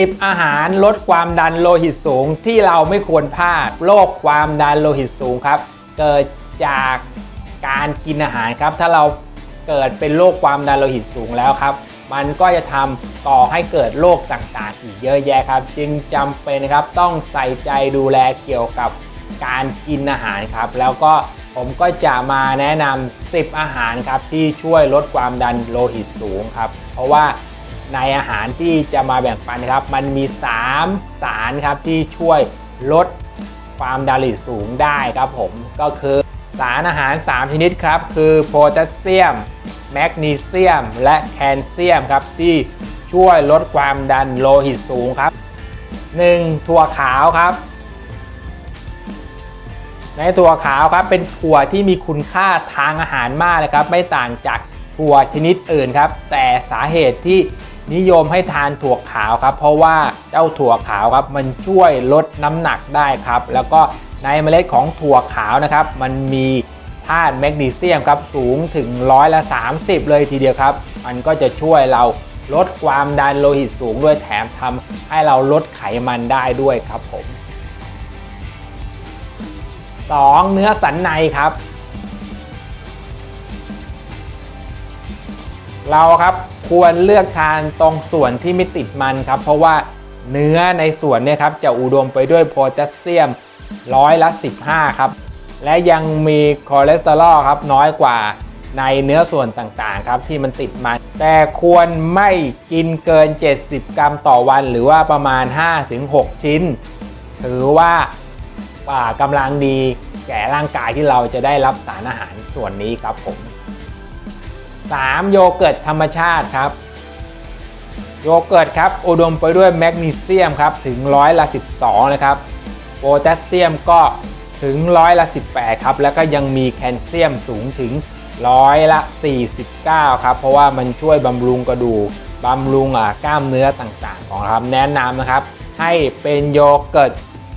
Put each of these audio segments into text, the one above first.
10 อาหารลดความดันโลหิตสูงที่เราไม่ควรพลาดโรคความดันโลหิตสูงครับ เกิดจากการกินอาหารครับ ถ้าเราเกิดเป็นโรคความดันโลหิตสูงแล้วครับ มันก็จะทำก่อให้เกิดโรคต่างๆ อีกเยอะแยะครับ จึงจำเป็นครับต้องใส่ใจดูแลเกี่ยวกับการกินอาหารครับ แล้วก็ผมก็จะมาแนะนำ10 อาหารครับที่ช่วยลดความดันโลหิตสูงครับ เพราะว่า ในอาหารที่จะมาแบ่งปันครับ มันมี 3 สารครับที่ช่วยลดความดันโลหิตสูงได้ครับผมก็คือสารอาหาร 3 ชนิดครับ คือโพแทสเซียม แมกนีเซียม และแคลเซียมครับที่ช่วยลดความดันโลหิตสูงครับ 1. ถั่วขาวครับ ในถั่วขาวครับเป็นถั่วที่มีคุณค่าทางอาหารมากเลยครับ ไม่ต่างจากถั่วชนิดอื่นครับ แต่สาเหตุที่ นิยมให้ทานถั่วขาวครับ เพราะว่าเจ้าถั่วขาวครับ มันช่วยลดน้ำหนักได้ครับ แล้วก็ในเมล็ดของถั่วขาวนะครับ มันมีธาตุแมกนีเซียมครับสูงถึงร้อยละ 30 เลยทีเดียวครับ มันก็จะช่วยเราลดความดันโลหิตสูงด้วยแถมทำให้เราลดไขมันได้ด้วยครับผม 2. เนื้อสันในครับ เราครับควรเลือกทานตรงส่วนที่ไม่ติดมันครับ เพราะว่าเนื้อในส่วนเนี่ยครับจะอุดมไปด้วยโพแทสเซียมร้อยละ 15 ครับ และยังมีคอเลสเตอรอลครับน้อยกว่าในเนื้อส่วนต่างๆครับที่มันติดมัน แต่ควรไม่กินเกิน 70 กรัมต่อวันหรือว่าประมาณ 5-6 ชิ้น ถือว่าว่ากำลังดีแก่ร่างกายที่เราจะได้รับสารอาหารส่วนนี้ครับผม 3. โยเกิร์ตธรรมชาติครับ โยเกิร์ตครับอุดมไปด้วยแมกนีเซียมครับถึงร้อยละ 12 นะครับ โพแทสเซียมก็ถึงร้อยละ 18 ครับ แล้วก็ยังมีแคลเซียมสูงถึงร้อยละ 49 ครับ เพราะว่ามันช่วยบำรุงกระดูกบำรุงอ่ากล้ามเนื้อต่างๆ ของครับแนะนำนะครับ ให้เป็นโยเกิร์ต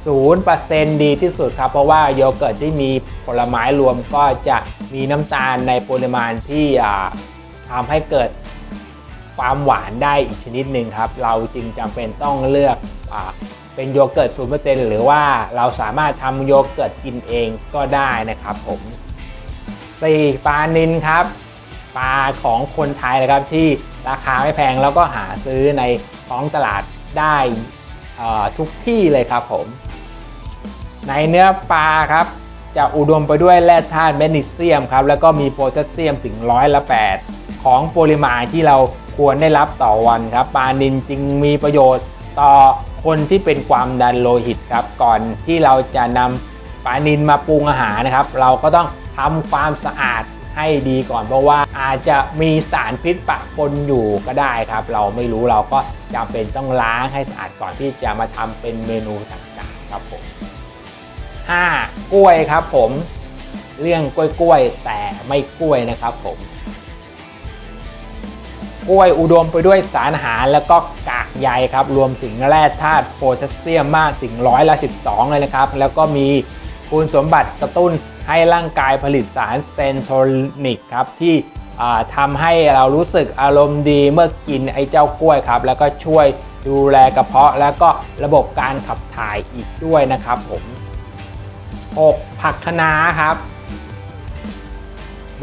0%ดีที่สุดครับ เพราะว่าโยเกิร์ตที่มีผลไม้รวมก็จะมีน้ำตาลในปริมาณที่ทำให้เกิดความหวานได้อีกชนิดหนึ่งครับ เราจึงจำเป็นต้องเลือกอเป็นโยเกิร์ต 0%หรือว่าเราสามารถทำโยเกิร์ตกินเองก็ได้นะครับผม 4. ปลานินครับปลาของคนไทยนะครับที่ราคาไม่แพงแล้วก็หาซื้อในท้องตลาดได้ทุกที่เลยครับผม ในเนื้อปลาครับ จะอุดมไปด้วยแร่ธาตุแมกนีเซียมครับ แล้วก็มีโพแทสเซียมถึงร้อยละ8ของปริมาณที่เราควรได้รับต่อวันครับ ปลานินจึงมีประโยชน์ต่อคนที่เป็นความดันโลหิตครับ ก่อนที่เราจะนำปลานินมาปรุงอาหารนะครับ เราก็ต้องทำความสะอาดให้ดีก่อนเพราะว่าอาจจะมีสารพิษปะปนอยู่ก็ได้ครับ เราไม่รู้เราก็จำเป็นต้องล้างให้สะอาดก่อนที่จะมาทำเป็นเมนูต่างๆครับผม 5. กล้วยครับผม เรื่องกล้วยกล้วยแต่ไม่กล้วยนะครับผม กล้วยอุดมไปด้วยสารอาหารแล้วก็กากใยครับ รวมถึงแร่ธาตุโพแทสเซียมมากถึงร้อยละ12 เลยนะครับ แล้วก็มีคุณสมบัติกระตุ้นให้ร่างกายผลิตสารเซนโทนิกครับที่ทำให้เรารู้สึกอารมณ์ดีเมื่อกินไอ้เจ้ากล้วยครับ แล้วก็ช่วยดูแลกระเพาะแล้วก็ระบบการขับถ่ายอีกด้วยนะครับผม 6. ผักคะน้าครับ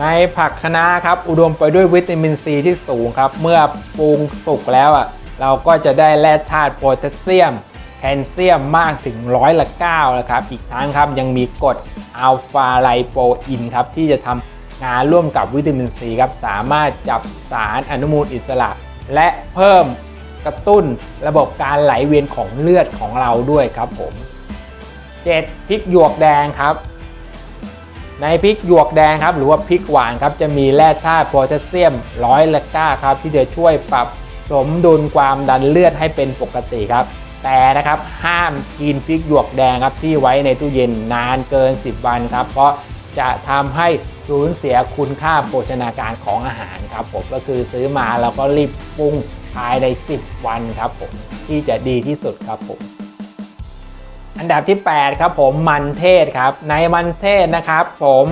ในผักคะน้าครับ อุดมไปด้วยวิตามินซีที่สูงครับ เมื่อปรุงสุกแล้วอะเราก็จะได้แร่ธาตุโพแทสเซียม แคลเซียมมากถึงร้อยละ9นะครับ อีกทั้งครับยังมีกรดอัลฟาไลโปอินครับ ที่จะทำงานร่วมกับวิตามินซีครับ สามารถจับสารอนุมูลอิสระ และเพิ่มกระตุ้นระบบการไหลเวียนของเลือดของเราด้วยครับผม 7. พริกหยวกแดงครับ ในพริกหยวกแดงครับ หรือว่าพริกหวานครับจะมีแร่ธาตุโพแทสเซียมร้อยละก้าครับ ที่จะช่วยปรับสมดุลความดันเลือดให้เป็นปกติครับ แต่นะครับห้ามกินพริกหยวกแดงครับที่ไว้ในตู้เย็นนานเกิน 10 วันครับ เพราะจะทำให้สูญเสียคุณค่าโภชนาการของอาหารครับผมก็คือซื้อมาแล้วก็รีบปรุงภายใน 10 วันครับผมที่จะดีที่สุดครับผม อันดับที่ 8 ครับผมมันเทศครับ ในมันเทศนะครับผม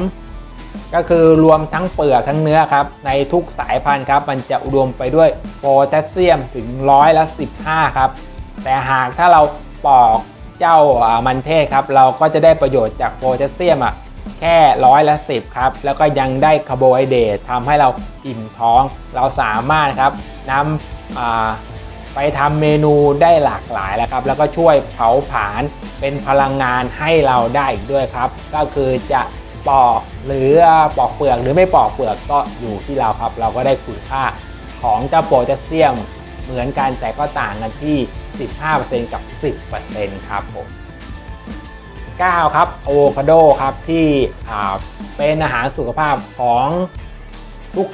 ก็คือรวมทั้งเปลือกทั้งเนื้อครับ ในทุกสายพันธุ์ครับ มันจะอุดมไปด้วยโพแทสเซียมถึงร้อยละ15 ครับ แต่หากถ้าเราปอกเจ้ามันเทศครับ เราก็จะได้ประโยชน์จากโพแทสเซียมอะแค่ร้อยละสิบครับ แล้วก็ยังได้คาร์โบไฮเดรตทำให้เราอิ่มท้อง เราสามารถครับนำ ไปทำเมนูได้หลากหลายแล้วครับ แล้วก็ช่วยเผาผลาญเป็นพลังงานให้เราได้อีกด้วยครับ ก็คือจะปอกหรือปอกเปลือกหรือไม่ปอกเปลือกก็อยู่ที่เราครับ เราก็ได้คุณค่าของเจ้าโพแทสเซียมเหมือนกันแต่ก็ต่างกันที่ 15%กับ 10%ครับผม9ครับอะโวคาโดครับที่เป็นอาหารสุขภาพของ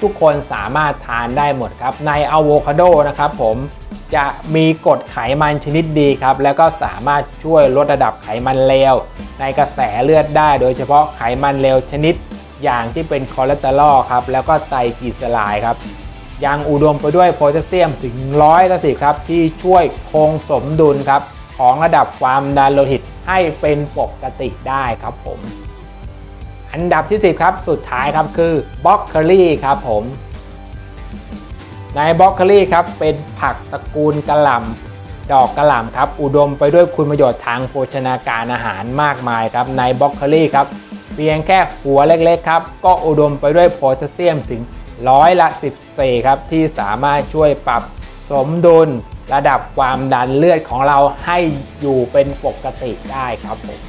ทุกๆคนสามารถทานได้หมดครับในอะโวคาโดนะครับผม จะมีกรดไขมันชนิดดีครับ แล้วก็สามารถช่วยลดระดับไขมันเลวในกระแสเลือดได้ โดยเฉพาะไขมันเลวชนิดอย่างที่เป็นคอเลสเตอรอลครับ แล้วก็ไตรกลีเซอไรด์ครับ ยังอุดมไปด้วยโพแทสเซียมถึงร้อยละสิครับ ที่ช่วยคงสมดุลครับ ของระดับความดันโลหิตให้เป็นปกติได้ครับผม อันดับที่ 10 ครับ สุดท้ายครับคือบล็อกเคอรี่ครับผม ในบล็อกเคอรี่ครับเป็นผักตระกูลกระหล่ำดอกกระหล่ำครับอุดมไปด้วยคุณประโยชน์ทางโภชนาการอาหารมากมายครับในบล็อกเคอรี่ครับเพียงแค่หัวเล็กๆครับก็อุดมไปด้วยโพแทสเซียมถึงร้อยละ14ครับที่สามารถช่วยปรับสมดุลระดับความดันเลือดของเราให้อยู่เป็นปกติได้ครับผม